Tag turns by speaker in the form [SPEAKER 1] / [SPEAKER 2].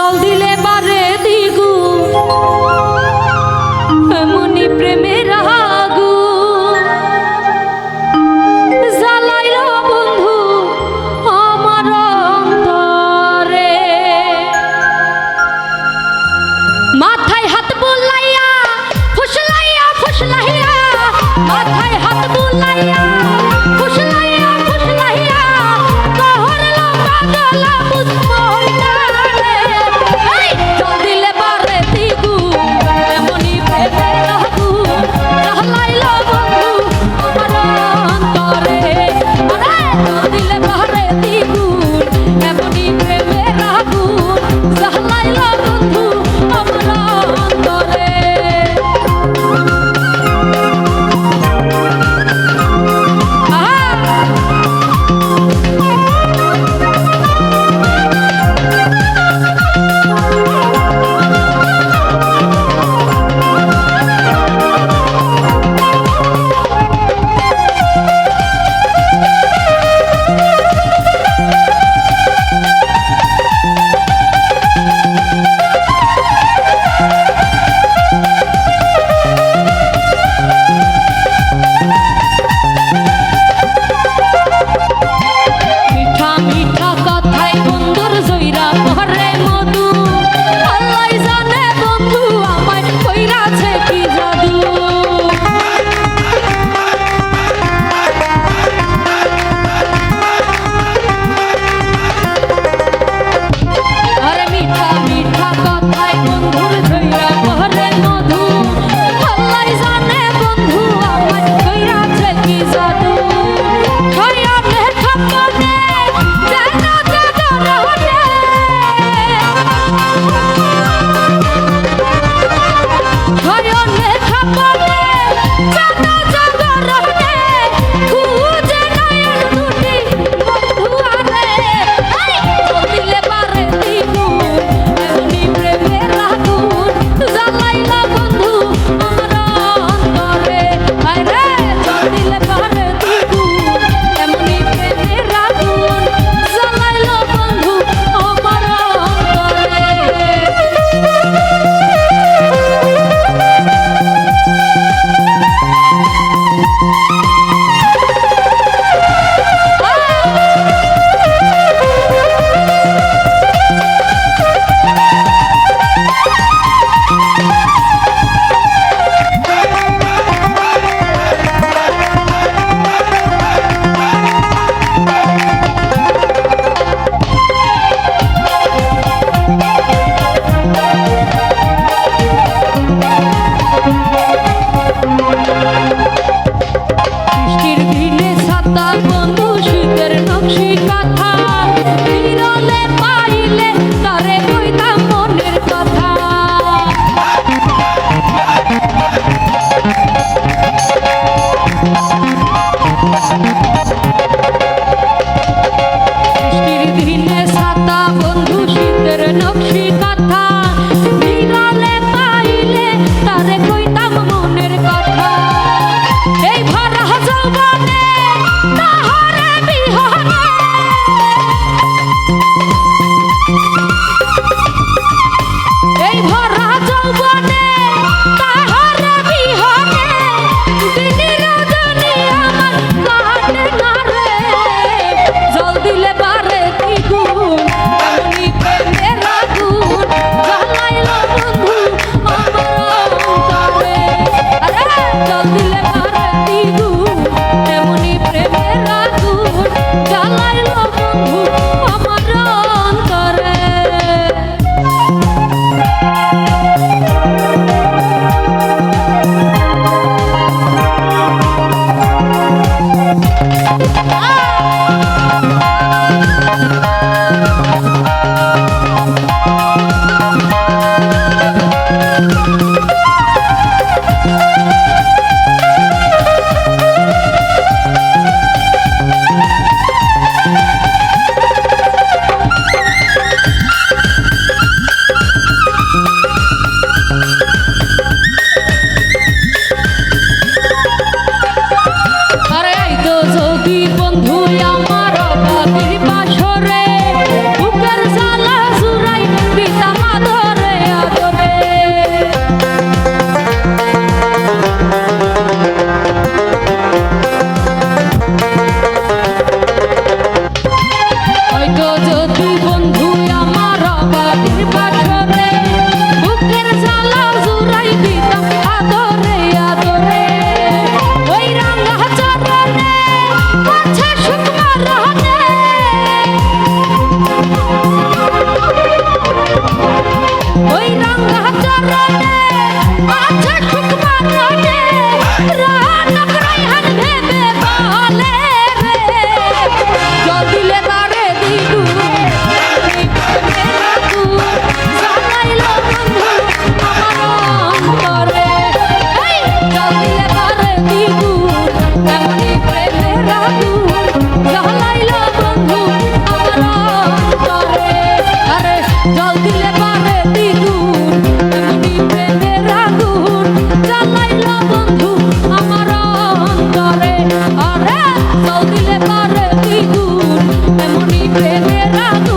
[SPEAKER 1] জল দিলে বারে দিগু। এমনি প্রেমের আগু। জ্বালাইল বন্ধু আমার অন্তরে। মাথায় হাত বুলাইয়া, ফুসলাইয়া ফুসলাইয়া। মাথায় হাত বুলাইয়া, ফুসলাইয়া ফুসলাইয়া। কহর লম্বা বলে পাই আচ্ছা I